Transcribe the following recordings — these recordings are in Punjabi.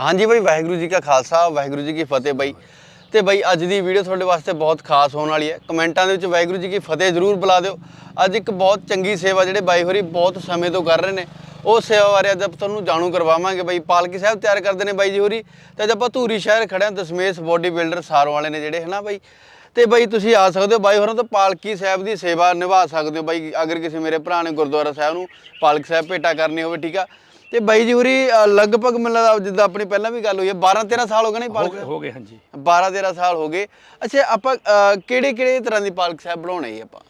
ਹਾਂਜੀ ਬਾਈ, ਵਾਹਿਗੁਰੂ ਜੀ ਕਾ ਖਾਲਸਾ, ਵਾਹਿਗੁਰੂ ਜੀ ਕੀ ਫਤਿਹ ਬਾਈ। ਤੇ ਬਾਈ, ਅੱਜ ਦੀ ਵੀਡੀਓ ਤੁਹਾਡੇ ਵਾਸਤੇ ਬਹੁਤ ਖਾਸ ਹੋਣ ਵਾਲੀ ਹੈ। ਕਮੈਂਟਾਂ ਦੇ ਵਿੱਚ ਵਾਹਿਗੁਰੂ ਜੀ ਕੀ ਫਤਿਹ ਜ਼ਰੂਰ ਬੁਲਾ ਦਿਓ। ਅੱਜ ਇੱਕ ਬਹੁਤ ਚੰਗੀ ਸੇਵਾ ਜਿਹੜੇ ਬਾਈ ਹੋਰੀ ਬਹੁਤ ਸਮੇਂ ਤੋਂ ਕਰ ਰਹੇ ਨੇ, ਉਹ ਸੇਵਾ ਬਾਰੇ ਅੱਜ ਆਪਾਂ ਤੁਹਾਨੂੰ ਜਾਣੂ ਕਰਵਾਵਾਂਗੇ ਬਾਈ। ਪਾਲਕੀ ਸਾਹਿਬ ਤਿਆਰ ਕਰਦੇ ਨੇ ਬਾਈ ਜੀ ਹੋਰੀ। ਤੇ ਅੱਜ ਆਪਾਂ ਧੂਰੀ ਸ਼ਹਿਰ ਖੜੇ ਹਾਂ, ਦਸ਼ਮੇਸ਼ ਬੋਡੀ ਬਿਲਡਰ ਸਾਰੋਂ ਵਾਲੇ ਨੇ ਜਿਹੜੇ, ਹਨਾ ਬਾਈ? ਤੇ ਬਾਈ, ਤੁਸੀਂ ਆ ਸਕਦੇ ਹੋ ਬਾਈ ਹੋਰਾਂ ਤੋਂ, ਪਾਲਕੀ ਸਾਹਿਬ ਦੀ ਸੇਵਾ ਨਿਭਾ ਸਕਦੇ ਹੋ ਬਾਈ। ਅਗਰ ਕਿਸੇ ਮੇਰੇ ਭਰਾ ਨੇ ਗੁਰਦੁਆਰਾ ਸਾਹਿਬ ਨੂੰ ਪਾਲਕੀ ਸਾਹਿਬ ਭੇਟਾ ਕਰਨੀ ਹੋਵੇ, ਠੀਕ ਆ? ਤੇ ਬਾਈ ਜੀ ਹੋਰੀ ਲਗਭਗ ਮੈਨੂੰ ਜਿੱਦਾਂ ਆਪਣੀ ਪਹਿਲਾਂ ਵੀ ਗੱਲ ਹੋਈ ਹੈ 12 13 ਸਾਲ ਹੋ ਗਏ ਨੇ ਹੋ ਪਾਲਕ? ਹੋ ਗਏ ਹਾਂਜੀ। 12 13 ਸਾਲ ਹੋ ਗਏ। ਅੱਛਾ ਆਪਾਂ ਕਿਹੜੇ ਕਿਹੜੇ ਤਰ੍ਹਾਂ ਦੀ ਪਾਲਕ ਸਾਹਿਬ ਬਣਾਉਣੇ ਜੀ ਆਪਾਂ?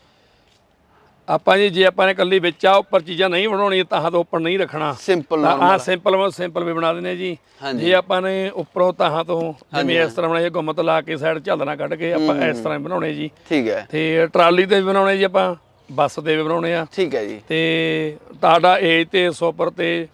ਆਪਾਂ ਜੀ ਜੇ ਆਪਾਂ ਨੇ ਕੱਲੀ ਵਿੱਚ ਆ ਉੱਪਰ ਚੀਜ਼ਾਂ ਨਹੀਂ ਬਣਾਉਣੀਆਂ ਤਾਂ ਤੋਂ ਉੱਪਰ ਨਹੀਂ ਰੱਖਣਾ। ਸਿੰਪਲ ਤਾਂ ਆ ਸਿੰਪਲ ਸਿੰਪਲ ਵੀ ਬਣਾ ਦਿੰਦੇ ਜੀ। ਜੇ ਆਪਾਂ ਨੇ ਉੱਪਰੋਂ ਤਾਹਾਂ ਤੋਂ ਜਿਵੇਂ ਇਸ ਤਰ੍ਹਾਂ ਬਣਾਏ ਗੁੰਮਤ ਲਾ ਕੇ ਸਾਈਡ ਝੱਲਣਾ ਕੱਢ ਕੇ ਆਪਾਂ ਇਸ ਤਰ੍ਹਾਂ ਹੀ ਬਣਾਉਣੇ ਜੀ। ਠੀਕ ਹੈ। ਤੇ ਟਰਾਲੀ ਤੇ ਵੀ ਬਣਾਉਣੇ ਜੀ ਆਪਾਂ। ਬੱਸ ਤੇ ਵੀ ਬਣਾਉਣੇ ਆ। ਠੀਕ ਹੈ ਜੀ। ਤੇ ਤੁਹਾਡਾ ਏਜ ਤੇ ਸੋਪਰ ਤੇ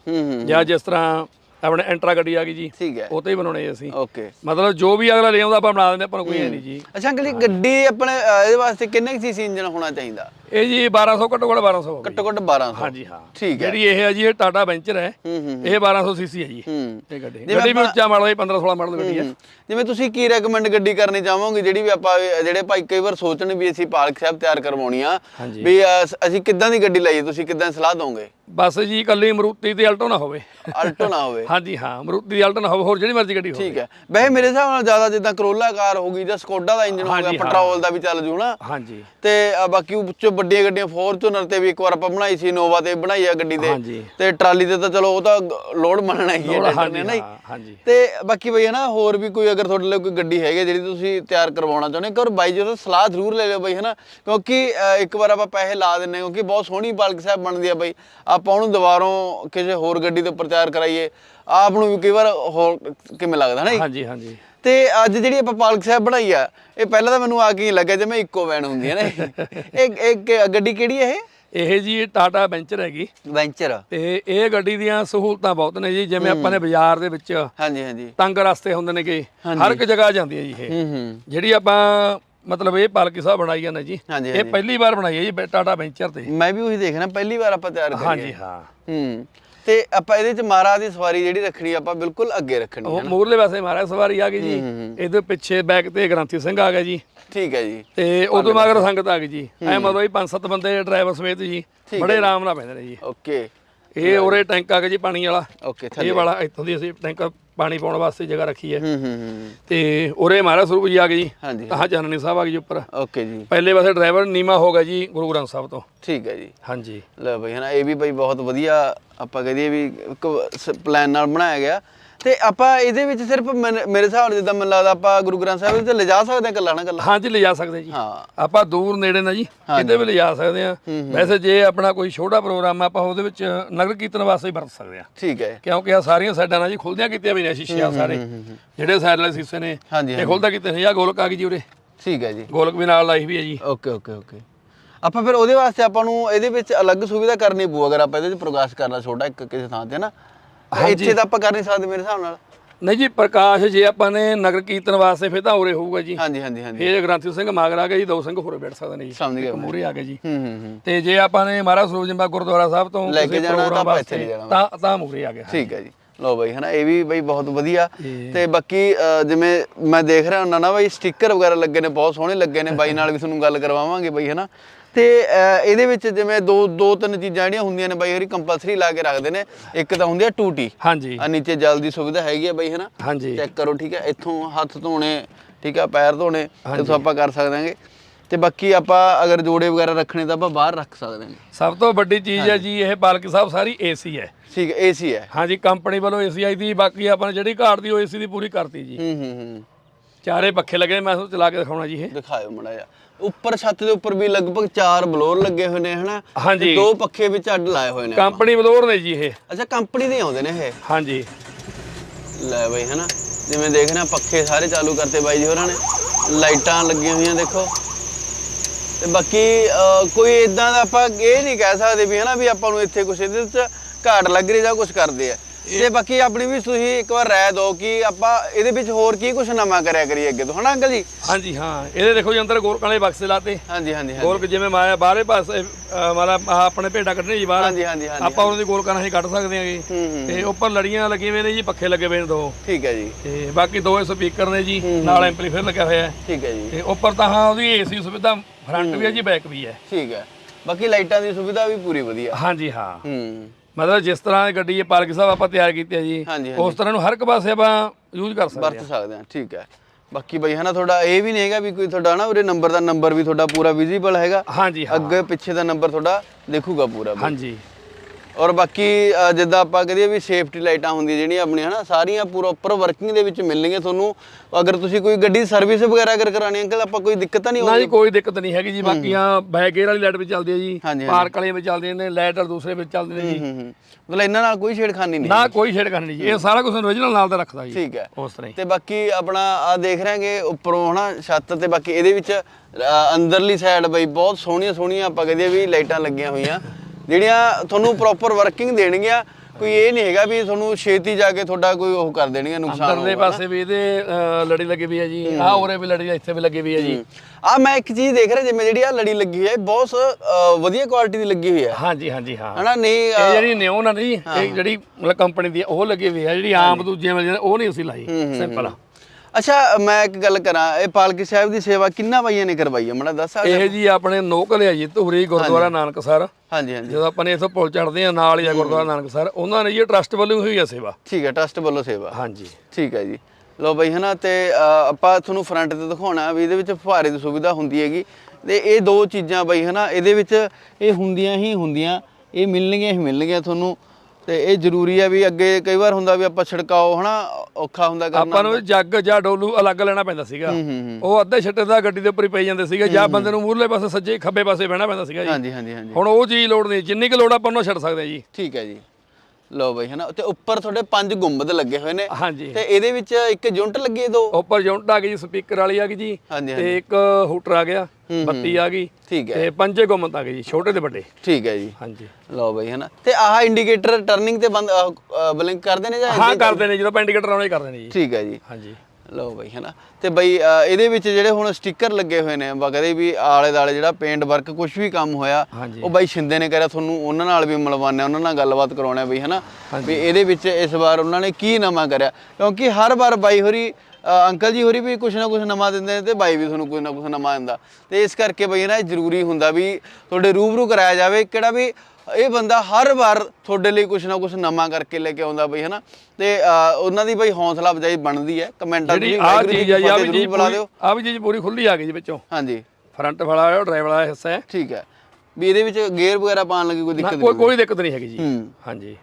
ਜਾਂ ਜਿਸ ਤਰ੍ਹਾਂ ਆਪਣੇ ਐਂਟਰਾ ਗੱਡੀ ਆ ਗਈ ਜੀ ਠੀਕ ਹੈ। ਉਹ ਤੇ ਹੀ ਬਣਾਉਣੇ ਅਸੀਂ। ਓਕੇ। ਮਤਲਬ ਜੋ ਵੀ ਅਗਲਾ ਲੈ ਆਉਂਦਾ ਆਪਾਂ ਬਣਾ ਦਿੰਦੇ ਆਪਾਂ ਨੂੰ ਕੋਈ ਨਹੀਂ ਜੀ। ਅੱਛਾ ਅੰਕਲ ਜੀ ਗੱਡੀ ਆਪਣੇ ਇਹਦੇ ਵਾਸਤੇ ਕਿੰਨੇ ਸੀਸੀ ਇੰਜਨ ਹੋਣਾ ਚਾਹੀਦਾ? ਇਹ ਜੀ 1200 ਘੱਟੋ ਘੱਟ 1200 ਹੋ ਗਈ। ਘੱਟੋ ਘੱਟ 1200 ਹਾਂਜੀ ਹਾਂ। ਠੀਕ ਹੈ। ਜਿਹੜੀ ਇਹ ਹੈ ਜੀ ਇਹ ਟਾਟਾ ਵੈਂਚਰ ਹੈ। ਹੂੰ ਹੂੰ ਇਹ 1200 ਸੀਸੀ ਹੈ ਜੀ। ਹੂੰ। ਇਹ ਗੱਡੀ। ਜਿਵੇਂ ਗੱਡੀ ਵੀ ਆਪਾਂ- ਉੱਚਾ ਮਾਡਲ ਹੈ 15 16 ਮਾਡਲ ਗੱਡੀ ਹੈ। ਜਿਵੇਂ ਤੁਸੀਂ ਕੀ ਰეკਮੈਂਡ ਗੱਡੀ ਕਰਨੀ ਚਾਹੋਗੇ ਜਿਹੜੀ ਵੀ ਆਪਾਂ ਜਿਹੜੇ ਭਾਈ ਕਈ ਵਾਰ ਸੋਚਣ ਵੀ ਅਸੀਂ ਪਾਲਕ ਸਾਹਿਬ ਤਿਆਰ ਕਰਵਾਉਣੀ ਆ ਹਾਂਜੀ। ਵੀ ਅਸੀਂ ਕਿੱਦਾਂ ਦੀ ਗੱਡੀ ਲਈਏ ਤੁਸੀਂ ਕਿੱਦਾਂ ਸਲਾਹ ਦੋਗੇ? ਬਸ ਜੀ ਕੱਲੀ ਮਰੂਤੀ ਤੇ ਅਲਟੋ ਨਾ ਹੋਵੇ। ਅਲਟੋ ਨਾ ਹੋਵੇ। ਹਾਂਜੀ ਹਾਂ ਮਰੂਤੀ ਦੀ ਅਲਟੋ ਨਾ ਹੋਵੇ ਹੋਰ ਜਿਹੜੀ ਮਰਜ਼ੀ ਗੱਡੀ ਹੋਵੇ। ਠੀਕ ਹੈ। ਵੈਸੇ ਮੇਰੇ ਹਿਸਾਬ ਨਾਲ ਜ਼ਿਆਦਾ ਜਿੱਦਾਂ ਕਰੋਲਾ ਕਾਰ ਹੋ ਗਈ ਜਾਂ ਸਕੋਡਾ ਦਾ ਇੰਜਨ ਹੋ ਗਿਆ ਹਾਂ। ਪੈਟਰੋਲ ਦਾ ਵੀ ਚੱਲ ਜੂ ਨਾ। ਹਾਂਜੀ। ਤੇ ਅ, ਬਾਕੀ ਉੱਚੋਂ ਵੱਡੀਆਂ ਗੱਡੀਆਂ ਫੋਰਚੂਨਰ ਤੇ ਵੀ ਇੱਕ ਵਾਰ ਆਪਾਂ ਬਣਾਈ ਸੀ ਨੋਵਾ ਤੇ ਬਣਾਈ ਆ ਗੱਡੀ ਹਾਂਜੀ। ਤੇ ਟਰਾਲੀ ਤੇ ਤਾਂ ਚਲੋ ਉਹ ਤਾਂ ਲੋਡ ਮੰਨਣਾ ਹੀ ਹੈ ਨੇ ਨਾ ਹਾਂਜੀ। ਤੇ ਬਾਕੀ ਬਈ ਹਨਾ ਹੋਰ ਵੀ ਕੋਈ ਅਗਰ ਤੁਹਾਡੇ ਲਈ ਕੋਈ ਗੱਡੀ ਹੈਗੀ ਜਿਹੜੀ ਤੁਸੀਂ ਤਿਆਰ ਕਰਵਾਉਣਾ ਚਾਹੁੰਦੇ ਹੋ ਇੱਕ ਵਾਰ ਬਾਈ ਜੀ ਤੋਂ ਸਲਾਹ ਜ਼ਰੂਰ ਲੈ ਲਿਓ ਬਈ ਹਨਾ ਕਿਉਂਕਿ ਇੱਕ ਵਾਰ ਆਪਾਂ ਪੈਸੇ ਲਾ ਦਿੰਨੇ ਕਿਉਂਕਿ ਬਹੁਤ ਸੋਹਣੀ ਪਾਲਕ ਸਾਹਿਬ ਬਣਦੀ ਆ ਬਈ। ਆਪਾਂ ਉਹਨੂੰ ਦੁਬਾਰੋਂ ਕਿਸੇ ਹੋਰ ਗੱਡੀ ਉੱਪਰ ਤਿਆਰ ਕਰਾਈਏ ਆਪ ਨੂੰ ਵੀ ਕਈ ਵਾਰ ਹੋਰ ਕਿਵੇਂ ਲੱਗਦਾ ਹਨਾ ਜੀ? ਹਾਂਜੀ ਹਾਂਜੀ। ਤੇ ਅੱਜ ਜਿਹੜੀ ਆਪਾਂ ਪਾਲਕ ਸਾਹਿਬ ਬਣਾਈ ਆ ਇਹ ਪਹਿਲਾਂ ਤਾਂ ਮੈਨੂੰ ਆ ਕੇ ਹੀ ਲੱਗਿਆ ਜਿਵੇਂ ਇੱਕੋ ਵੈਨ ਹੁੰਦੀ ਹੈ ਨਾ ਇਹ। ਇਹ ਗੱਡੀ ਕਿਹੜੀ ਹੈ ਇਹ? ਇਹ ਜੀ ਟਾਟਾ ਵੈਂਚਰ ਹੈਗੀ। ਵੈਂਚਰ ਤੇ ਇਹ ਗੱਡੀ ਦੀਆਂ ਸਹੂਲਤਾਂ ਬਹੁਤ ਨੇ ਜੀ ਜਿਵੇਂ ਆਪਾਂ ਨੇ ਬਾਜ਼ਾਰ ਦੇ ਵਿੱਚ ਹਾਂਜੀ ਹਾਂਜੀ। ਤੰਗ ਰਸਤੇ ਹੁੰਦੇ ਨੇਗੇ ਹਰ ਇੱਕ ਜਗ੍ਹਾ ਜਾਂਦੀ ਹੈ ਜੀ ਇਹ। ਹੂੰ ਹੂੰ। ਜਿਹੜੀ ਆਪਾਂ ਮਤਲਬ ਇਹ ਪਾਲਕੀ ਸਾਹਿਬ ਬਣਾਈ ਆ ਨਾ ਜੀ ਇਹ ਪਹਿਲੀ ਵਾਰ ਬਣਾਈ ਹੈ ਜੀ ਟਾਟਾ ਵੈਂਚਰ ਤੇ। ਮੈਂ ਵੀ ਉਹੀ ਦੇਖਣਾ ਪਹਿਲੀ ਵਾਰ ਆਪਾਂ ਤਿਆਰ ਕਰੀਏ। ਹਾਂਜੀ ਹਾਂ। ਹੂੰ। ਤੇ ਆਪਾਂ ਇਹਦੇ ਚ ਮਹਾਰਾਜ ਦੀ ਸਵਾਰੀ ਜਿਹੜੀ ਰੱਖਣੀ ਆਪਾਂ ਬਿਲਕੁਲ ਅੱਗੇ ਰੱਖਣੀ ਉਹ ਹੈ ਮੂਰਲੇ ਪਾਸੇ ਮਹਾਰਾਜ ਸਵਾਰੀ ਆ ਗਈ ਜੀ। ਇਹਦੇ ਪਿੱਛੇ ਬੈਕ ਤੇ ਗ੍ਰੰਥੀ ਸਿੰਘ ਆ ਗਿਆ ਜੀ। ਠੀਕ ਹੈ ਜੀ। ਤੇ ਉਦੋਂ ਮਗਰ ਸੰਗਤ ਆ ਗਈ ਜੀ। ਐ ਮਤਲਬ ਵੀ ਪੰਜ ਸੱਤ ਬੰਦੇ ਡਰਾਈਵਰ ਸਮੇਤ ਜੀ ਬੜੇ ਆਰਾਮ ਨਾਲ ਪੈਂਦੇ ਨੇ ਜੀ। ਓਕੇ। ਇਹ ਉਰੇ ਟੈਂਕ ਆ ਗਿਆ ਜੀ ਪਾਣੀ ਵਾਲਾ। ਓਕੇ ਥੱਲੇ। ਇਹ ਵਾਲਾ ਇੱਥੋਂ ਦੀ ਅਸੀਂ ਟੈਂਕ ਪਾਣੀ ਪਾਉਣ ਵਾਸਤੇ ਜਗ੍ਹਾ ਰੱਖੀ ਹੈ। ਹੂੰ ਹੂੰ ਹੂੰ ਤੇ ਉਰੇ ਮਹਾਰਾਜ ਸਰੂਪ ਜੀ ਆ ਗਏ ਜੀ। ਹਾਂਜੀ ਤਾਂ ਚਾਨਣੀ ਸਾਹਿਬ ਆ ਗਈ ਜੀ ਉੱਪਰ। ਓਕੇ ਜੀ। ਪਹਿਲੇ ਪਾਸੇ ਡਰਾਈਵਰ ਨੀਮਾ ਹੋ ਗਿਆ ਜੀ ਗੁਰੂ ਗ੍ਰੰਥ ਸਾਹਿਬ ਤੋਂ। ਠੀਕ ਹੈ ਜੀ। ਹਾਂਜੀ। ਲੈ ਬਈ ਹਨਾ ਇਹ ਵੀ ਬਈ ਬਹੁਤ ਵਧੀਆ ਆਪਾਂ ਕਹਦੇ ਵੀ ਪਲਾਨ ਨਾਲ ਬਣਾਇਆ ਗਿਆ। ਤੇ ਆਪਾਂ ਇਹਦੇ ਵਿੱਚ ਸਿਰਫ ਮੈਨ- ਮੇਰੇ ਹਿਸਾਬ ਨਾਲ ਜਿੱਦਾਂ ਮੈਨੂੰ ਲੱਗਦਾ ਆਪਾਂ ਗੁਰੂ ਗ੍ਰੰਥ ਸਾਹਿਬ ਤੇ ਲਿਜਾ ਸਕਦੇ ਹਾਂ ਇਕੱਲਾ ਨਾ ਇਕੱਲਾ। ਹਾਂਜੀ ਲਿਜਾ ਸਕਦੇ ਜੀ। ਹਾਂ। ਆਪਾਂ ਦੂਰ ਨੇੜੇ ਨਾ ਜੀ ਕਿਤੇ ਵੀ ਲਿਜਾ ਸਕਦੇ ਆ ਵੈਸੇ ਜੇ ਆਪਣਾ ਕੋਈ ਛੋਟਾ ਪ੍ਰੋਗਰਾਮ ਆ ਆਪਾਂ ਉਹਦੇ ਵਿੱਚ ਨਗਰ ਕੀਰਤਨ ਵਾਸਤੇ ਹੀ ਵਰਤ ਸਕਦੇ ਆ ਠੀਕ ਹੈ। ਕਿਉਂਕਿ ਆ ਸਾਰੀਆਂ ਸਾਈਡਾਂ ਨਾਲ ਜੀ ਖੁੱਲਦੀਆਂ ਕੀਤੀਆਂ ਵੀ ਨੇ ਸ਼ੀਸ਼ੇ ਆ ਸਾਰੇ। ਜਿਹੜੇ ਸਾਈਡ ਵਾਲੇ ਸ਼ੀਸ਼ੇ ਨੇ ਹਾਂਜੀ, ਇਹ ਖੁੱਲਦਾ ਕੀਤੇ ਨੇ। ਆ ਗੋਲਕ ਆ ਗਈ ਜੀ ਉਰੇ। ਠੀਕ ਹੈ ਜੀ। ਗੋਲਕ ਵੀ ਨਾਲ ਲਾਈ ਵੀ ਹੈ ਜੀ। Okay okay okay. ਆਪਾਂ ਫਿਰ ਉਹਦੇ ਵਾਸਤੇ ਆਪਾਂ ਨੂੰ ਇਹਦੇ ਵਿੱਚ ਅਲੱਗ ਸੁਵਿਧਾ ਕਰਨੀ ਪਊ ਅਗਰ ਆਪਾਂ ਇਹਦੇ ਵਿੱਚ ਪ੍ਰਕਾਸ਼ ਕਰਨਾ ਛੋਟਾ ਇੱਕ ਕਿਸੇ ਥਾਂ ਤੇ ਨਾ? ਇੱਥੇ ਤਾਂ ਆਪਾਂ ਕਰ ਨਹੀਂ ਸਕਦੇ ਮੇਰੇ ਹਿਸਾਬ ਨਾਲ। ਨਹੀਂ ਜੀ ਪ੍ਰਕਾਸ਼ ਜੇ ਆਪਾਂ ਨੇ ਨਗਰ ਕੀਰਤਨ ਵਾਸਤੇ ਫਿਰ ਤਾਂ ਉਰੇ ਹੋਊਗਾ ਜੀ। ਹਾਂਜੀ ਹਾਂਜੀ ਹਾਂਜੀ। ਫਿਰ ਗ੍ਰੰਥੀ ਸਿੰਘ ਮਾਗਰ ਆ ਗਿਆ ਜੀ ਦੋ ਸਿੰਘ ਹੋਰੇ ਬੈਠ ਸਕਦੇ ਨੇ ਜੀ। ਸਮਝ ਗਿਆ ਇੱਕ ਮੂਹਰੇ ਆ ਗਏ ਜੀ। ਹੂੰ ਹੂੰ ਤੇ ਜੇ ਆਪਾਂ ਨੇ ਮਹਾਰਾਜ ਸਰੋਜ ਜੰਬਾ ਗੁਰਦੁਆਰਾ ਸਾਹਿਬ ਤੋਂ ਲੈ ਕੇ ਜਾਣਾ ਤਾਂ ਆਪਾਂ ਇੱਥੇ ਲੈ ਜਾਣਾ। ਤਾਂ ਤਾਂ ਮੂਹਰੇ ਆ ਗਿਆ ਠੀਕ ਹੈ ਜੀ। ਲੋ ਬਈ ਹਨਾ ਇਹ ਵੀ ਬਈ ਬਹੁਤ ਵਧੀਆ। ਤੇ ਬਾਕੀ ਜਿਵੇਂ ਮੈਂ ਦੇਖ ਰਿਹਾ ਹੁੰਦਾ ਨਾ ਬਈ ਸਟicker ਵਗੈਰਾ ਲੱਗੇ ਨੇ ਬਹੁਤ ਸੋਹਣੇ ਲੱਗੇ ਨੇ। ਬਾਈ ਨਾਲ ਵੀ ਤੁਹਾਨੂੰ ਗੱਲ ਕਰਵਾਵਾਂਗੇ ਬਈ ਹਨਾ। ਤੇ ਇਹਦੇ ਵਿੱਚ ਜਿਵੇਂ ਦੋ ਦੋ ਤਿੰਨ ਚੀਜ਼ਾਂ ਜਿਹੜੀਆਂ ਹੁੰਦੀਆਂ ਨੇ ਬਾਈ ਹਰੀ ਕੰਪਲਸਰੀ ਲਾ ਕੇ ਰੱਖਦੇ ਨੇ। ਇੱਕ ਤਾਂ ਹੁੰਦੀ ਆ ਟੂਟੀ। ਹਾਂਜੀ। ਆ ਨੀਚੇ ਜਲ ਦੀ ਸੁਵਿਧਾ ਹੈਗੀ ਆ ਬਈ ਹਨਾ? ਹਾਂਜੀ। ਚੈੱਕ ਕਰੋ ਠੀਕ ਹੈ ਇੱਥੋਂ ਹੱਥ ਧੋਣੇ ਠੀਕ ਆ? ਪੈਰ ਧੋਣੇ ਇੱਥੋਂ ਆਪਾਂ ਕਰ ਸਕਦਾਂਗੇ ਤੇ ਬਾਕੀ ਆਪਾਂ ਅਗਰ ਜੋੜੇ ਵਗੈਰਾ ਰੱਖਣੇ ਤਾਂ ਆਪਾਂ ਬਾਹਰ ਰੱਖ ਸਕਦੇ ਹਾਂ। ਸਭ ਤੋਂ ਵੱਡੀ ਚੀਜ਼ ਹੈ ਜੀ ਇਹ ਪਾਲਕੀ ਸਾਹਿਬ ਸਾਰੀ ਏਸੀ ਹੈ। ਠੀਕ ਹੈ ਏਸੀ ਹੈ। ਹਾਂਜੀ ਕੰਪਨੀ ਵੱਲੋਂ ਏਸੀ ਆਈ ਦੀ ਬਾਕੀ ਆਪਾਂ ਜਿਹੜੀ ਘਾਟ ਦੀ ਉਹ ਏਸੀ ਦੀ ਪੂਰੀ ਕਰਤੀ ਜੀ। ਹੂੰ ਹੂੰ ਹੂੰ। ਚਾਰੇ ਪੱਖੇ ਲੱਗੇ ਮੈਂ ਤੁਹਾਨੂੰ ਚਲਾ ਕੇ ਦਿਖਾਉਣਾ ਜੀ ਇਹ। ਦਿਖਾਇਓ ਮੜਾ ਜਾ ਉੱਪਰ ਛੱਤ ਦੇ ਉੱਪਰ ਵੀ ਲਗਭਗ 4 ਬਲੋਰ ਲੱਗੇ ਹੋਏ ਨੇ ਹਨਾ? ਹਾਂਜੀ। ਤੇ ਦੋ ਪੱਖੇ ਵਿੱਚ ਅੱਡ ਲਾਏ ਹੋਏ ਨੇ ਕੰਪਨੀ ਵਲੋਰ ਨੇ ਜੀ ਇਹ। ਅੱਛਾ ਕੰਪਨੀ ਦੇ ਆਉਂਦੇ ਨੇ ਇਹ? ਹਾਂਜੀ। ਲੈ ਬਈ ਹਨਾ? ਜਿਵੇਂ ਦੇਖ ਰਹੇ ਹਾਂ ਪੱਖੇ ਸਾਰੇ ਚਾਲੂ ਕਰਤੇ ਬਾਈ ਜੀ ਹੋਰਾਂ ਨੇ। ਲਾਈਟਾਂ ਲੱਗੀਆਂ ਹੋਈਆਂ ਦੇਖੋ। ਤੇ ਬਾਕੀ ਅਹ, ਕੋਈ ਇਦਾਂ ਦਾ ਆਪਾਂ ਇਹ ਨਹੀਂ ਕਹਿ ਸਕਦੇ ਵੀ ਹਨਾ ਵੀ ਆਪਾਂ ਨੂੰ ਇੱਥੇ ਕੁਛ ਇਹਦੇ ਵਿੱਚ ਘਾਟ ਲੱਗ ਰਹੀ ਜਾਂ ਕੁਛ ਕਰਦੇ ਆ। ਤੇ ਬਾਕੀ ਆਪਣੀ ਵੀ ਤੁਸੀਂ ਇੱਕ ਵਾਰ ਰਾਏ ਦਿਓ ਕਿ ਆਪਾਂ ਇਹਦੇ ਵਿੱਚ ਹੋਰ ਕੀ ਕੁਝ ਨਵਾਂ ਕਰਿਆ ਕਰੀਏ ਅੱਗੇ ਤੋਂ ਹਨਾ ਅੰਕਲ ਜੀ? ਹਾਂਜੀ ਹਾਂ। ਇਹਦੇ ਦੇਖੋ ਜੀ ਅੰਦਰ ਗੋਲਕਾਂ ਵਾਲੇ ਬਕਸੇ ਲਾਤੇ। ਹਾਂਜੀ ਹਾਂਜੀ ਹਾਂਜੀ। ਗੋਲਕ ਜਿਵੇਂ ਮਾਇਆ ਬਾਹਰੇ ਪਾਸੇ ਆਹ ਆਪਣੇ ਭੇਡਾਂ ਕੱਢਣੇ ਜੀ ਬਾਹਰ। ਹਾਂਜੀ ਹਾਂਜੀ ਹਾਂਜੀ ਆਪਾਂ ਉਹਨਾਂ ਦੀ ਗੋਲਕਾਂ ਨਾਲ ਹੀ ਕੱਢ ਸਕਦੇ ਹੂੰ ਹੂੰ ਤੇ ਉੱਪਰ ਲੜੀਆਂ ਲੱਗੀਆਂ ਹੋਈਆਂ ਨੇ ਜੀ ਪੱਖੇ ਲੱਗੇ ਹੋਏ ਨੇ ਦੋ। ਠੀਕ ਹੈ ਜੀ। ਤੇ ਬਾਕੀ ਦੋ ਸਪੀਕਰ ਨੇ ਜੀ ਨਾਲ ਐਂਪਲੀਫਾਇਰ ਲੱਗਿਆ ਹੋਇਆ ਹੈ। ਠੀਕ ਹੈ ਜੀ। ਤੇ ਉੱਪਰ ਤਾਂ ਹਾਂ ਉਹਦੀ ਏਸੀ ਸੁਵਿਧਾ ਫਰੰਟ ਵੀ ਹੈ ਜੀ ਬੈਕ ਵੀ ਹੈ। ਠੀਕ ਹੈ। ਬਾਕੀ ਲਾਈਟਾਂ ਦੀ ਸੁਵਿਧਾ ਵੀ ਪੂਰੀ ਵਧੀਆ। ਹਾਂਜੀ ਹਾਂ। ਹੂੰ। ਮਤਲਬ ਜਿਸ ਤਰ੍ਹਾਂ ਗੱਡੀ ਇਹ ਪਾਲਕੀ ਸਾਹਿਬ ਆਪਾਂ ਤਿਆਰ ਕੀਤੀ ਹੈ ਜੀ ਉਸ ਤਰ੍ਹਾਂ ਨੂੰ ਹਰ ਇੱਕ ਪਾਸੇ ਆਪਾਂ ਯੂਜ਼ ਕਰ ਸਕਦੇ ਵਰਤ ਸਕਦੇ ਹਾਂ ਠੀਕ ਹੈ। ਬਾਕੀ ਬਈ ਹਨਾ ਤੁਹਾਡਾ ਇਹ ਵੀ ਨਹੀਂ ਹੈਗਾ ਵੀ ਕੋਈ ਤੁਹਾਡਾ ਨਾ ਉਰੇ ਨੰਬਰ ਦਾ ਨੰਬਰ ਵੀ ਤੁਹਾਡਾ ਪੂਰਾ ਵਿਜ਼ੀਬਲ ਹੈਗਾ। ਹਾਂ ਹਾਂਜੀ ਹਾਂ। ਅੱਗੇ ਪਿੱਛੇ ਦਾ ਨੰਬਰ ਤੁਹਾਡਾ ਦੇਖੂਗਾ ਪੂਰਾ। ਹਾਂਜੀ। ਔਰ ਬਾਕੀ ਅ, ਜਿੱਦਾਂ ਆਪਾਂ ਕਹਦੇ ਵੀ ਸੇਫਟੀ ਲਾਈਟਾਂ ਹੁੰਦੀਆਂ ਜਿਹੜੀਆਂ ਆਪਣੀਆਂ ਹਨਾ ਸਾਰੀਆਂ ਪੂਰਾ ਉੱਪਰ ਵਰਕਿੰਗ ਦੇ ਵਿੱਚ ਮਿਲਣਗੀਆਂ ਤੁਹਾਨੂੰ। ਅਗਰ ਤੁਸੀਂ ਕੋਈ ਗੱਡੀ ਸਰਵਿਸ ਵਗੈਰਾ ਅਗਰ ਕਰਾਣੀ ਅੰਕਲ ਆਪਾਂ ਕੋਈ ਦਿੱਕਤ ਤਾਂ ਨਹੀਂ ਨਾ ਹੋਊਗੀ ਕੋਈ ਦਿੱਕਤ ਨਹੀਂ ਹੈਗੀ ਜੀ ਬਾਕੀਆਂ ਬੈਕ ਵਾਲੀ ਲਾਈਟ ਵੀ ਚੱਲਦੀ ਹੈ ਜੀ ਹਾਂਜੀ, ਪਾਰਕ ਵਾਲੀਆਂ ਵੀ ਚੱਲਦੀਆਂ ਨੇ ਲਾਈਟ ਔਰ ਦੂਸਰੇ ਵਿੱਚ ਚੱਲਦੇ ਨੇ ਜੀ। ਹੂੰ ਹੂੰ ਮਤਲਬ ਇਹਨਾਂ ਨਾਲ ਕੋਈ ਛੇੜਖਾਨੀ ਨਹੀਂ ਨਾ ਕੋਈ ਛੇੜ ਕਰਨੀ ਜੀ ਇਹ ਸਾਰਾ ਕੁਝ ਓਰੀਜਨਲ ਨਾਲ ਦਾ ਰੱਖਦਾ ਜੀ ਠੀਕ ਹੈ। ਉਸ ਤਰ੍ਹਾਂ ਹੀ। ਤੇ ਬਾਕੀ ਆਪਣਾ ਆ ਦੇਖ ਰਹੇ ਹਾਂਗੇ ਉੱਪਰੋਂ ਹਨਾ ਛੱਤ ਤੇ ਬਾਕੀ ਇਹਦੇ ਵਿੱਚ ਅ, ਅੰਦਰਲੀ ਸਾਈਡ ਬਈ ਬਹੁਤ ਸੋਹਣੀਆਂ ਸੋਹਣੀਆਂ ਆਪਾਂ ਕਹਦੇ ਵੀ ਲਾਈਟਾਂ ਲੱਗੀਆਂ ਹੋਈਆਂ। ਜਿਹੜੀਆਂ ਤੁਹਾਨੂੰ ਪ੍ਰੋਪਰ ਵਰਕਿੰਗ ਦੇਣਗੀਆਂ ਕੋਈ ਇਹ ਨਹੀਂ ਹੈਗਾ ਵੀ ਤੁਹਾਨੂੰ ਛੇਤੀ ਜਾ ਕੇ ਤੁਹਾਡਾ ਕੋਈ ਉਹ ਕਰ ਦੇਣਗੀਆਂ ਨੁਕਸਾਨ ਅੰਦਰਲੇ ਪਾਸੇ ਵੀ ਇਹਦੇ ਲੜੀ ਲੱਗੀ ਵੀ ਹੈ ਜੀ ਆਹ ਉਰੇ ਵੀ ਲੜੀ ਇੱਥੇ ਵੀ ਲੱਗੀ ਵੀ ਹੈ ਜੀ। ਆ ਮੈਂ ਇੱਕ ਚੀਜ਼ ਦੇਖ ਰਿਹਾ ਜਿਵੇਂ ਜਿਹੜੀ ਆ ਲੜੀ ਲੱਗੀ ਹੈ ਬਹੁਤ ਵਧੀਆ ਕੁਆਲਿਟੀ ਦੀ ਲੱਗੀ ਹੋਈ ਹੈ। ਹਾਂਜੀ ਹਾਂਜੀ ਹਾਂ। ਹਨਾ ਨਹੀਂ ਇਹ ਜਿਹੜੀ ਨਿਓਨ ਆ ਨਾ ਜੀ ਇਹ ਜਿਹੜੀ ਮਤਲਬ ਕੰਪਨੀ ਦੀ ਆ, ਉਹ ਲੱਗੀ ਹੋਈ ਹੈ ਜਿਹੜੀ ਆਮ ਦੂਜੀਆਂ ਮਿਲ ਉਹ ਨਹੀਂ ਅਸੀਂ ਲਾਈ ਸਿੰਪਲ ਆ। ਅੱਛਾ ਮੈਂ ਇੱਕ ਗੱਲ ਕਰਾਂ ਇਹ ਪਾਲਕੀ ਸਾਹਿਬ ਦੀ ਸੇਵਾ ਕਿੰਨਾ ਬਾਈਆਂ ਨੇ ਕਰਵਾਈ ਹੈ ਮੜਾ ਦੱਸ ਸਕਦੇ ਇਹ ਜੀ ਆਪਣੇ ਨੋਕਲ ਹੈ ਜੀ ਧੂਰੀ ਗੁਰਦੁਆਰਾ ਨਾਨਕਸਰ ਹਾਂਜੀ ਹਾਂਜੀ। ਜਦੋਂ ਆਪਾਂ ਨੇ ਇੱਥੋਂ ਪੁਲ ਚੜਦੇ ਆ ਨਾਲ ਹੀ ਆ ਗੁਰਦੁਆਰਾ ਨਾਨਕਸਰ ਉਹਨਾਂ ਨੇ ਜੀ ਟਰਸਟ ਵੱਲੋਂ ਹੋਈ ਆ ਸੇਵਾ। ਠੀਕ ਹੈ ਟਰਸਟ ਵੱਲੋਂ ਸੇਵਾ। ਹਾਂਜੀ। ਠੀਕ ਹੈ ਜੀ। ਲੋ ਬਈ ਹਨਾ ਤੇ ਆਪਾਂ ਤੁਹਾਨੂੰ ਫਰੰਟ ਤੇ ਦਿਖਾਉਣਾ ਵੀ ਇਹਦੇ ਵਿੱਚ ਫੁਹਾਰੇ ਦੀ ਸੁਵਿਧਾ ਹੁੰਦੀ ਹੈਗੀ। ਤੇ ਇਹ ਦੋ ਚੀਜ਼ਾਂ ਬਈ ਹਨਾ ਇਹਦੇ ਵਿੱਚ ਇਹ ਹੁੰਦੀਆਂ ਹੀ ਹੁੰਦੀਆਂ ਇਹ ਮਿਲਣਗੀਆਂ ਹੀ ਮਿਲਣਗੀਆਂ ਤੁਹਾਨੂੰ। ਤੇ ਇਹ ਜ਼ਰੂਰੀ ਹੈ ਵੀ ਅੱਗੇ ਕਈ ਵਾਰ ਹੁੰਦਾ ਵੀ ਆਪਾਂ ਛਿੜਕਾਓ ਹਨਾ ਔਖਾ ਹੁੰਦਾ ਕਰਨਾ ਆਪਾਂ ਨੂੰ ਜੱਗ ਜਾਂ ਡੋਲੂ ਅਲੱਗ ਲੈਣਾ ਪੈਂਦਾ ਸੀਗਾ। ਉਹ ਅੱਧੇ ਛੱਟੇ ਦਾ ਗੱਡੀ ਦੇ ਉੱਪਰ ਹੀ ਪਈ ਜਾਂਦੇ ਸੀਗੇ ਜਾਂ ਬੰਦੇ ਨੂੰ ਮੂਹਰਲੇ ਪਾਸੇ ਸੱਜੇ ਖੱਬੇ ਪਾਸੇ ਬਹਿਣਾ ਪੈਂਦਾ ਸੀਗਾ ਜੀ। ਹਾਂਜੀ ਹਾਂਜੀ ਹਾਂਜੀ। ਹੁਣ ਉਹ ਚੀਜ਼ ਲੋੜ ਨਹੀਂ ਜਿੰਨੀ ਕੁ ਲੋੜ ਆਪਾਂ ਉਹਨੂੰ ਛੱਡ ਸਕਦੇ ਆ ਜੀ। ਠੀਕ ਹੈ ਜੀ। ਲੋ ਬਈ ਹਨਾ? ਤੇ ਉੱਪਰ ਤੁਹਾਡੇ ਪੰਜ ਗੁੰਬਦ ਲੱਗੇ ਹੋਏ ਨੇ। ਹਾਂਜੀ। ਤੇ ਇਹਦੇ ਵਿੱਚ ਇੱਕ ਯੂਨਿਟ ਲੱਗੀ ਹੈ ਦੋ? ਉੱਪਰ ਯੂਨਿਟ ਆ ਗਈ ਜੀ ਸਪੀਕਰ ਵਾਲੀ ਆ ਗਈ ਜੀ। ਤੇ ਇੱਕ ਹੂਟਰ ਆ ਗਿਆ ਬੱਤੀ ਆ ਗਈ। ਠੀਕ ਹੈ। ਤੇ ਪੰਜੇ ਗੁੰਮਤ ਆ ਗਏ ਜੀ ਛੋਟੇ ਤੇ ਵੱਡੇ। ਠੀਕ ਹੈ ਜੀ। ਹਾਂਜੀ। ਲਓ ਬਈ ਹਨਾ? ਤੇ ਆਹ ਇੰਡੀਕੇਟਰ ਟਰਨਿੰਗ ਤੇ ਬੰਦ ਬਲਿੰਕ ਕਰਦੇ ਨੇ ਜਾਂ ਹਾਂ ਕਰਦੇ ਨੇ ਜਦੋਂ ਆਪਾਂ ਇੰਡੀਕੇਟਰ ਆਉਣੇ ਕਰਦੇ ਨੇ ਜੀ। ਠੀਕ ਹੈ ਜੀ। ਹਾਂਜੀ। ਲਓ ਬਈ ਹਨਾ? ਤੇ ਬਈ ਇਹਦੇ ਵਿੱਚ ਜਿਹੜੇ ਹੁਣ ਸਟicker ਲੱਗੇ ਹੋਏ ਨੇ ਬਗਦੇ ਵੀ ਆਲੇ ਦਾਲੇ ਜਿਹੜਾ ਪੇਂਟ ਵਰਕ ਕੁਝ ਵੀ ਕੰਮ ਹੋਇਆ। ਉਹ ਬਾਈ ਸ਼ਿੰਦੇ ਨੇ ਕਰਿਆ ਤੁਹਾਨੂੰ ਉਹਨਾਂ ਨਾਲ ਵੀ ਮਿਲਵਾਉਂਦੇ ਹਾਂ, ਉਹਨਾਂ ਨਾਲ ਗੱਲਬਾਤ ਕਰਾਉਣਾ ਬਈ ਹਨਾ? ਵੀ ਇਹਦੇ ਵਿੱਚ ਇਸ ਵਾਰ ਉਹਨਾਂ ਨੇ ਕੀ ਨਵਾਂ ਕਰਿਆ? ਕਿਉਂਕਿ ਹਰ ਵਾਰ ਬਾਈ ਹੋਰੀ ਅੰਕਲ ਜੀ ਹੋਰੀ ਵੀ ਕੁਝ ਨਾ ਕੁਝ ਨਵਾਂ ਦਿੰਦੇ ਨੇ ਤੇ ਬਾਈ ਵੀ ਤੁਹਾਨੂੰ ਕੁਝ ਨਾ ਕੁਝ ਨਵਾਂ ਦਿੰਦਾ। ਤੇ ਇਸ ਕਰਕੇ ਬਈ ਨਾ ਇਹ ਜ਼ਰੂਰੀ ਹੁੰਦਾ ਵੀ ਤੁਹਾਡੇ ਰੂਬਰੂ ਕਰਾਇਆ ਜਾਵੇ ਕਿਹੜਾ ਵੀ ਇਹ ਬੰਦਾ ਹਰ ਵਾਰ ਤੁਹਾਡੇ ਲਈ ਕੁਝ ਨਾ ਕੁਝ ਨਵਾਂ ਕਰਕੇ ਲੈ ਕੇ ਆਉਂਦਾ ਬਈ ਹਨਾ? ਤੇ ਉਹਨਾਂ ਦੀ ਬਈ ਹੌਸਲਾ ਅਫਜ਼ਾਈ ਬਣਦੀ ਹੈ ਕਮੈਂਟਾਂ ਤੁਸੀਂ ਆ ਚੀਜ਼ ਆ ਜੀ ਜੀ ਬੁਲਾ ਦਿਓ। ਆ ਵੀ ਜੀ ਪੂਰੀ ਖੁੱਲੀ ਆ ਗਈ ਜੀ ਵਿੱਚੋਂ। ਹਾਂਜੀ। ਫਰੰਟ ਵਾਲਾ ਹੈ ਡਰਾਈਵਰ ਵਾਲਾ ਹਿੱਸਾ ਹੈ। ਠੀਕ ਹੈ। ਵੀ ਇਹਦੇ ਵਿੱਚ ਗੇਅਰ ਵਗੈਰਾ ਪਾਉਣ ਲੱਗੀ ਕੋਈ ਦਿੱਕਤ ਨਹੀਂ ਕੋਈ ਦਿੱਕਤ ਨਹੀਂ ਹੈਗੀ ਜੀ। ਹਾਂਜੀ।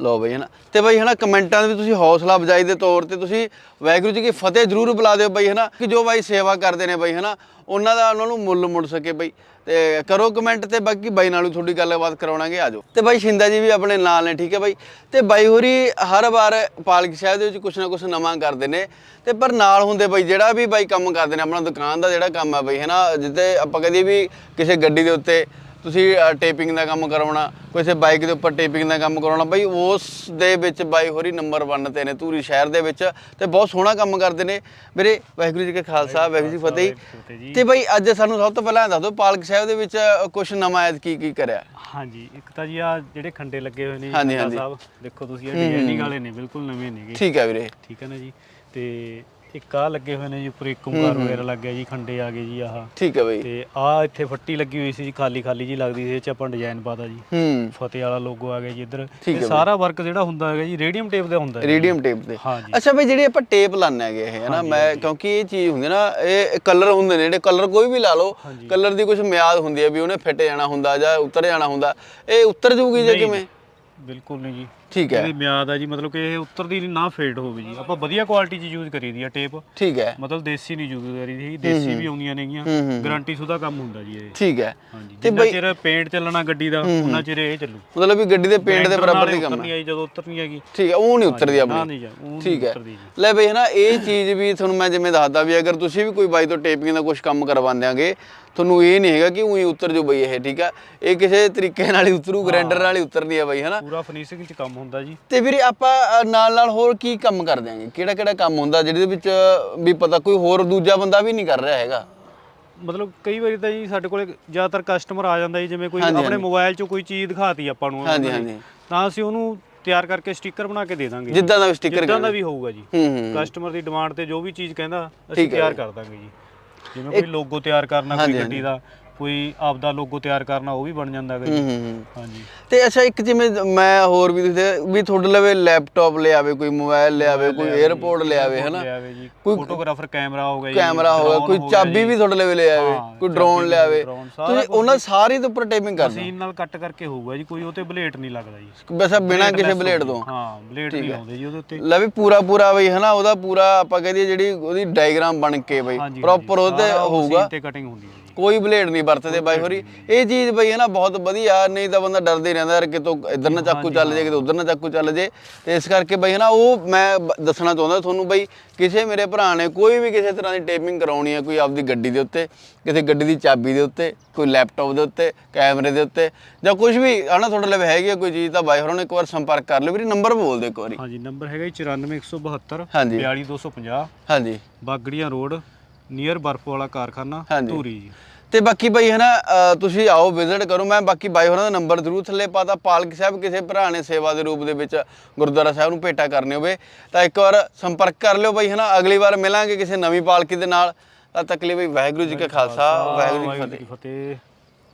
ਲਓ ਬਈ, ਹਨਾ? ਤੇ ਬਈ, ਹਨਾ, ਕਮੈਂਟਾਂ ਦੇ ਵੀ ਤੁਸੀਂ ਹੌਸਲਾ ਅਫਜ਼ਾਈ ਦੇ ਤੌਰ ਤੇ ਤੁਸੀਂ ਵਾਹਿਗੁਰੂ ਜੀ ਕੀ ਫਤਿਹ ਜ਼ਰੂਰ ਬੁਲਾ ਦਿਓ ਬਈ, ਹਨਾ? ਕਿ ਜੋ ਬਾਈ ਸੇਵਾ ਕਰਦੇ ਨੇ ਬਈ, ਹਨਾ? ਉਹਨਾਂ ਦਾ ਉਹਨਾਂ ਨੂੰ ਮੁੱਲ ਮੁੜ ਸਕੇ ਬਈ। ਤੇ ਕਰੋ ਕਮੈਂਟ ਤੇ, ਬਾਕੀ ਬਾਈ ਨਾਲ ਵੀ ਤੁਹਾਡੀ ਗੱਲਬਾਤ ਕਰਾਉਣਾਗੇ ਆਜੋ ਤੇ ਬਾਈ, ਸ਼ਿੰਦਾ ਜੀ ਵੀ ਆਪਣੇ ਨਾਲ ਨੇ, ਠੀਕ ਹੈ ਬਾਈ? ਤੇ ਬਾਈ ਹੋਰੀ ਹਰ ਵਾਰ ਪਾਲਕ ਸਾਹਿਬ ਦੇ ਵਿੱਚ ਕੁਛ ਨਾ ਕੁਛ ਨਵਾਂ ਕਰਦੇ ਨੇ। ਤੇ ਪਰ ਨਾਲ ਹੁੰਦੇ ਬਾਈ, ਜਿਹੜਾ ਵੀ ਬਾਈ ਕੰਮ ਕਰਦੇ ਨੇ, ਆਪਣਾ ਦੁਕਾਨ ਦਾ ਜਿਹੜਾ ਕੰਮ ਹੈ ਬਈ, ਹਨਾ? ਜਿੱਤੇ ਆਪਾਂ ਕਹਦੇ ਵੀ ਕਿਸੇ ਗੱਡੀ ਦੇ ਉੱਤੇ ਤੁਸੀਂ ਟੇਪਿੰਗ ਦਾ ਕੰਮ ਕਰਾਉਣਾ ਕਿਸੇ ਬਾਈਕ ਦੇ ਉੱਪਰ ਟੇਪਿੰਗ ਦਾ ਕੰਮ ਕਰਾਉਣਾ ਬਈ ਉਸ ਦੇ ਵਿੱਚ ਬਾਈ ਹੋਰੀ ਨੰਬਰ 1 ਤੇ ਨੇ ਧੂਰੀ ਸ਼ਹਿਰ ਦੇ ਵਿੱਚ ਤੇ ਬਹੁਤ ਸੋਹਣਾ ਕੰਮ ਕਰਦੇ ਨੇ। ਵੀਰੇ ਵਾਹਿਗੁਰੂ ਜੀ ਕਾ ਖਾਲਸਾ ਵਾਹਿਗੁਰੂ ਜੀ ਫਤਿਹ। ਤੇ ਬਈ ਅੱਜ ਸਾਨੂੰ ਸਭ ਤੋਂ ਪਹਿਲਾਂ ਦੱਸ ਦਿਓ ਪਾਲਕ ਸਾਹਿਬ ਦੇ ਵਿੱਚ ਕੁਝ ਨਵਾਂ ਐਤ ਕੀ ਕੀ ਕਰਿਆ? ਹਾਂਜੀ ਇੱਕ ਤਾਂ ਜੀ ਆ ਜਿਹੜੇ ਖੰਡੇ ਲੱਗੇ ਹੋਏ ਨੇ। ਸਾਹਿਬ। ਦੇਖੋ ਤੁਸੀਂ ਇਹ ਡਿਜ਼ਾਈਨਿੰਗ ਵਾਲੇ ਨੇ ਬਿਲਕੁਲ ਨਵੇਂ ਨੇਗੇ। ਠੀਕ ਹੈ ਵੀਰੇ। ਠੀਕ ਹੈ ਨਾ ਜੀ। ਤੇ ਇੱਕ ਆ ਲੱਗੇ ਹੋਏ ਨੇ ਜੀ ਉੱਪਰ ਇੱਕ ਓਂਕਾਰ ਵਗੈਰਾ ਲੱਗ ਗਿਆ ਜੀ ਖੰਡੇ ਆ ਗਏ ਜੀ ਆਹ। ਠੀਕ ਹੈ ਬਈ। ਤੇ ਆ ਇੱਥੇ ਫੱਟੀ ਲੱਗੀ ਹੋਈ ਸੀ ਜੀ ਖਾਲੀ ਖਾਲੀ ਜੀ ਲੱਗਦੀ ਸੀ ਇਹ ਚ ਆਪਾਂ ਡਿਜ਼ਾਈਨ ਪਾਤਾ ਜੀ। ਹੂੰ। ਫਤਿਹ ਵਾਲਾ ਲੋਗੋ ਆ ਗਿਆ ਜੀ ਇੱਧਰ। ਇਹ ਸਾਰਾ ਵਰਕ ਜਿਹੜਾ ਹੁੰਦਾ ਹੈਗਾ ਜੀ ਰੇਡੀਅਮ ਟੇਪ ਦਾ ਹੁੰਦਾ ਹੈ ਰੀਡੀਅਮ ਟੇਪ ਹਾਂਜੀ ਅੱਛਾ ਬਈ ਜਿਹੜੀ ਆਪਾਂ ਟੇਪ ਲਾਉਂਦੇ ਹੈਗੇ ਇਹ ਨਾ ਮੈਂ ਕਿਉਂਕਿ ਇਹ ਚੀਜ਼ ਹੁੰਦੀ ਨਾ ਇਹ ਕਲਰ ਹੁੰਦੇ ਨੇ ਜਿਹੜੇ ਕਲਰ ਕੋਈ ਵੀ ਲਾ ਲਓ ਕਲਰ ਦੀ ਕੁਝ ਮਿਆਦ ਹੁੰਦੀ ਹੈ ਵੀ ਉਹਨੇ ਫਿੱਟ ਜਾਣਾ ਹੁੰਦਾ ਜਾਂ ਉਤਰ ਜਾਣਾ ਹੁੰਦਾ। ਇਹ ਉਤਰ ਜੂਗੀ ਜੇ ਕਿਵੇਂ? ਬਿਲਕੁਲ ਨਹੀਂ ਜੀ। ਠੀਕ ਹੈ। ਇਹਦੀ ਮਿਆਦ ਆ ਜੀ ਮਤਲਬ ਕਿ ਇਹ ਉੱਤਰਦੀ ਨਹੀਂ ਨਾ ਫੇਡ ਹੋਵੇ ਜੀ। ਆਪਾਂ ਵਧੀਆ ਕੁਆਲਿਟੀ ਚ ਯੂਜ਼ ਕਰੀ ਦੀ ਆ ਟੇਪ ਠੀਕ ਹੈ। ਮਤਲਬ ਦੇਸੀ ਨਹੀਂ ਯੂਜ਼ ਕਰੀ ਦੀ ਦੇਸੀ ਵੀ ਆਉਂਦੀਆਂ ਨੇਗੀਆਂ। ਗਾਰੰਟੀ ਸੁਦਾ ਕੰਮ ਹੁੰਦਾ ਜੀ ਇਹ। ਠੀਕ ਹੈ। ਤੇ ਬਈ ਚਿਰ ਪੇਂਟ ਚੱਲਣਾ ਗੱਡੀ ਦਾ ਉਹਨਾਂ ਚਿਰ ਇਹ ਚੱਲੂ। ਮਤਲਬ ਵੀ ਗੱਡੀ ਦੇ ਪੇਂਟ ਦੇ ਬਰਾਬਰ ਦੀ ਕੰਮ ਉਤਰਨੀ ਆਈ ਜਦੋਂ ਉਤਰਨੀ ਹੈਗੀ। ਠੀਕ ਹੈ ਉਹ ਨਹੀਂ ਉਤਰਦੀ ਆਪਣੀ। ਨਹੀਂ ਨਹੀਂ ਠੀਕ ਹੈ। ਲੈ ਬਈ ਹਨਾ ਇਹ ਚੀਜ਼ ਵੀ ਤੁਹਾਨੂੰ ਮੈਂ ਜਿਵੇਂ ਦੱਸਦਾ ਵੀ ਅਗਰ ਤੁਸੀਂ ਵੀ ਕੋਈ ਬਾਈ ਤੋਂ ਟੇਪਿੰਗ ਦਾ ਕੁਝ ਕੰਮ ਕਰਵਾਉਂਦੇ ਆਂਗੇ ਤੁਹਾਨੂੰ ਇਹ ਨਹੀਂ ਹੈਗਾ ਕਿ ਉਹੀ ਉਤਰ ਜੋ ਬਈ ਇਹ ਠੀਕ ਆ ਇਹ ਕਿਸੇ ਤਰੀਕੇ ਨਾਲ ਹੀ ਉਤਰੂ ਗ੍ਰੈਂਡਰ ਨਾਲ ਹੀ ਉਤਰਨੀ ਆ ਬਈ ਹਨਾ। ਪੂਰਾ ਫਿਨਿਸ਼ਿੰਗ ਚ ਕੰਮ ਹੁੰਦਾ ਜੀ। ਤੇ ਵੀਰੇ ਆਪਾਂ ਨਾਲ ਨਾਲ ਹੋਰ ਕੀ ਕੰਮ ਕਰ ਦਿਆਂਗੇ ਕਿਹੜਾ ਕਿਹੜਾ ਕੰਮ ਹੁੰਦਾ ਜਿਹਦੇ ਵਿੱਚ ਵੀ ਪਤਾ ਕੋਈ ਹੋਰ ਦੂਜਾ ਬੰਦਾ ਵੀ ਨਹੀਂ ਕਰ ਰਿਹਾ ਹੈਗਾ? ਮਤਲਬ ਕਈ ਵਾਰੀ ਤਾਂ ਜੀ ਸਾਡੇ ਕੋਲੇ ਜ਼ਿਆਦਾਤਰ ਕਸਟਮਰ ਆ ਜਾਂਦਾ ਜੀ ਜਿਵੇਂ ਕੋਈ ਹਾਂਜੀ, ਆਪਣੇ ਹਾਂਜੀ। ਮੋਬਾਈਲ 'ਚੋਂ ਕੋਈ ਚੀਜ਼ ਦਿਖਾਤੀ ਆਪਾਂ ਨੂੰ ਹਾਂਜੀ, ਹਾਂਜੀ। ਤਾਂ ਅਸੀਂ ਉਹਨੂੰ ਤਿਆਰ ਕਰਕੇ ਸਟicker ਬਣਾ ਕੇ ਦੇ ਦਾਂਗੇ। ਜਿੱਦਾਂ ਦਾ ਵੀ ਸਟicker ਜਿੱਦਾਂ ਦਾ ਵੀ ਹੋਊਗਾ ਜੀ। ਹੂੰ ਹੂੰ। ਕਸਟਮਰ ਦੀ ਡਿਮਾਂਡ ਤੇ ਜੋ ਵੀ ਚੀਜ਼ ਕਹਿੰਦਾ ਅਸੀਂ ਠੀਕ ਹੈ ਤਿਆਰ ਜੀ। ਕਰ ਦਾਂਗੇ ਜੀ। ਜਿਵੇਂ ਕੋਈ ਲੋਗੋ ਤਿਆਰ ਕਰਨਾ ਹਾਂਜੀ, ਕੋਈ ਗੱਡੀ ਦਾ। ਕੋਈ ਆਪਦਾ ਲੋਗੋ ਤਿਆਰ ਕਰਨਾ ਉਹ ਵੀ ਬਣ ਜਾਂਦਾ ਹੈਗਾ ਹੂੰ ਜੀ ਹੂੰ ਹੂੰ। ਹਾਂਜੀ। ਤੇ ਅੱਛਾ ਇੱਕ ਜਿਵੇਂ ਮੈਂ ਹੋਰ ਵੀ ਤੁਸੀਂ ਵੀ ਤੁਹਾਡੇ ਲਵੇ ਲੈਪਟਾਪ ਲਿਆਵੇ ਕੋਈ ਮੋਬਾਈਲ ਲਿਆਵੇ ਕੋਈ 에어ਪੋਰਟ ਲਿਆਵੇ ਹਨਾ? ਲਿਆਵੇ ਜੀ ਕੋਈ- ਫੋਟੋਗ੍ਰਾਫਰ ਕੈਮਰਾ ਹੋ ਗਿਆ ਜੀ ਕੈਮਰਾ ਹੋਗਾ drone ਕੋਈ ਹੋ ਗਿਆ ਚਾਬੀ ਜੀ। ਵੀ ਤੁਹਾਡੇ ਲਵੇ ਲਿਆਵੇ ਹਾਂ, ਕੋਈ ਚਾਬੀ ਡਰੋਨ ਵੀ, ਲਿਆਵੇ। drone, ਸਾਰਾ ਤੁਸੀਂ ਕੁਛ ਉਹਨਾਂ ਸਾਰੀ ਦੇ ਉੱਪਰ ਟੇਪਿੰਗ ਕਰਦੇ ਮਸ਼ੀਨ ਨਾਲ ਕੱਟ ਕਰਕੇ ਹੋਊਗਾ ਜੀ ਕੋਈ ਉਹ ਤੇ ਬਲੇਡ ਨਹੀਂ ਲੱਗਦਾ ਜੀ। ਵੈਸੇ ਬਿਨਾ ਕਿਸੇ Bladeless ਬਲੇਡ। ਤੋਂ। ਹਾਂ ਬਲੇਡ ਨਹੀਂ ਆਉਂਦੇ ਜੀ ਉਹਦੇ ਉੱਤੇ। ਲੈ ਵੀ ਪੂਰਾ ਪੂਰਾ ਬਈ ਹਨਾ ਉਹਦਾ ਪੂਰਾ ਆਪਾਂ ਕਹਦੇ ਜਿਹੜੀ ਉਹਦੀ ਡਾਇਗਰਾਮ ਬਣ ਕੇ ਬਈ ਹਾਂਜੀ ਪ੍ਰੋਪਰ ਉਹਦੇ ਸਾਰਾ ਉਹ ਹੋਊਗਾ। ਤੇ ਕਟਿੰਗ ਹੁੰਦੀ ਹੈ ਜੀ। ਕੋਈ ਬਲੇਡ ਨਹੀਂ ਵਰਤਦੇ ਬਾਈ ਹੋਰੀ। ਇਹ ਚੀਜ਼ ਬਈ ਹੈ ਨਾ ਬਹੁਤ ਵਧੀਆ ਨਹੀਂ ਤਾਂ ਬੰਦਾ ਡਰਦਾ ਹੀ ਰਹਿੰਦਾ ਯਾਰ ਕਿਤੋਂ ਇੱਧਰ ਨਾ ਚਾਕੂ ਚੱਲ ਜੇ ਕਿਤੇ ਉੱਧਰ ਨਾ ਚਾਕੂ ਚੱਲ ਜੇ। ਤੇ ਇਸ ਕਰਕੇ ਬਈ ਹੈ ਨਾ ਉਹ ਮੈਂ ਬ- ਦੱਸਣਾ ਚਾਹੁੰਦਾ ਤੁਹਾਨੂੰ ਬਈ ਕਿਸੇ ਮੇਰੇ ਭਰਾ ਨੇ ਕੋਈ ਵੀ ਕਿਸੇ ਤਰ੍ਹਾਂ ਦੀ ਟੇਪਿੰਗ ਕਰਾਉਣੀ ਹੈ ਕੋਈ ਆਪਦੀ ਗੱਡੀ ਦੇ ਉੱਤੇ ਕਿਸੇ ਗੱਡੀ ਦੀ ਚਾਬੀ ਦੇ ਉੱਤੇ ਕੋਈ ਲੈਪਟਾਪ ਦੇ ਉੱਤੇ ਕੈਮਰੇ ਦੇ ਉੱਤੇ ਜਾਂ ਕੁਝ ਵੀ ਹਨਾ ਤੁਹਾਡੇ ਲਈ ਹੈਗੀ ਆ ਕੋਈ ਚੀਜ਼ ਤਾਂ ਬਾਈ ਹੋਰਾਂ ਨੂੰ ਇੱਕ ਵਾਰ ਸੰਪਰਕ ਕਰ ਲਿਓ। ਵੀਰੇ ਨੰਬਰ ਬੋਲ ਦਿਓ ਇੱਕ ਵਾਰੀ। ਹਾਂਜੀ ਨੰਬਰ ਹੈਗਾ ਜੀ 94172 ਹਾਂਜੀ। 42250 ਹਾਂਜੀ। ਬਾਗੜੀਆਂ ਰੋਡ ਨੀਅਰ ਬਰਫ ਵਾਲਾ ਕਾਰਖਾਨਾ ਹਾਂਜੀ। ਧੂਰੀ ਜੀ। ਤੇ ਬਾਕੀ ਬਾਈ ਹੈ ਨਾ ਅ, ਤੁਸੀਂ ਆਓ ਵਿਜ਼ਿਟ ਕਰੋ। ਮੈਂ ਬਾਕੀ ਬਾਈ ਹੋਰਾਂ ਦਾ ਨੰਬਰ ਜ਼ਰੂਰ ਥੱਲੇ ਪਾਤਾ ਪਾਲਕ ਸਾਹਿਬ ਕਿਸੇ ਭਰਾ ਨੇ ਸੇਵਾ ਦੇ ਰੂਪ ਦੇ ਵਿੱਚ ਗੁਰਦੁਆਰਾ ਸਾਹਿਬ ਨੂੰ ਭੇਟਾ ਕਰਨੀ ਹੋਵੇ ਤਾਂ ਇੱਕ ਵਾਰ ਸੰਪਰਕ ਕਰ ਲਿਓ ਬਾਈ ਹੈ ਨਾ ਅਗਲੀ ਵਾਰ ਮਿਲਾਂਗੇ ਕਿਸੇ ਨਵੀਂ ਪਾਲਕੀ ਦੇ ਨਾਲ। ਤਦ ਤੱਕ ਲਈ ਬਾਈ ਵਾਹਿਗੁਰੂ ਜੀ ਕਾ ਖਾਲਸਾ ਵਾਹਿਗੁਰੂ ਜੀ ਕੀ ਫਤਿਹ। ਫਤਿਹ।